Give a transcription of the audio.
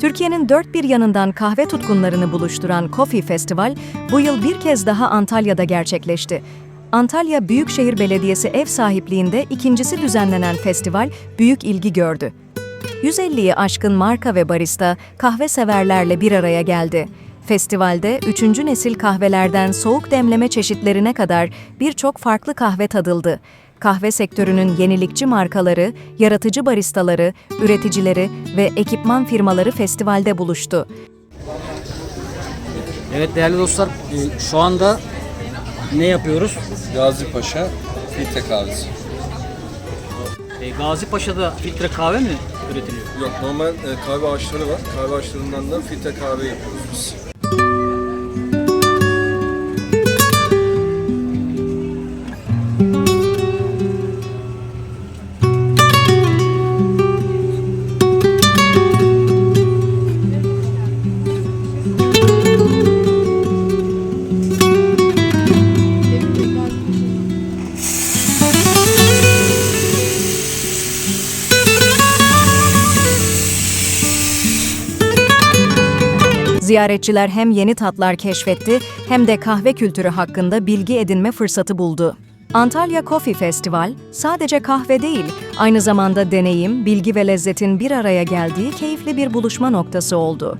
Türkiye'nin dört bir yanından kahve tutkunlarını buluşturan Coffee Festival bu yıl bir kez daha Antalya'da gerçekleşti. Antalya Büyükşehir Belediyesi ev sahipliğinde ikincisi düzenlenen festival büyük ilgi gördü. 150'yi aşkın marka ve barista kahve severlerle bir araya geldi. Festivalde üçüncü nesil kahvelerden soğuk demleme çeşitlerine kadar birçok farklı kahve tadıldı. Kahve sektörünün yenilikçi markaları, yaratıcı baristaları, üreticileri ve ekipman firmaları festivalde buluştu. Evet değerli dostlar e, şu anda ne yapıyoruz? Gazi Paşa filtre kahvesi. E, Gazi Paşa'da filtre kahve mi üretiliyor? Yok normal e, kahve ağaçları var. Kahve ağaçlarından da filtre kahve yapıyoruz biz. Ziyaretçiler hem yeni tatlar keşfetti hem de kahve kültürü hakkında bilgi edinme fırsatı buldu. Antalya Coffee Festival sadece kahve değil, aynı zamanda deneyim, bilgi ve lezzetin bir araya geldiği keyifli bir buluşma noktası oldu.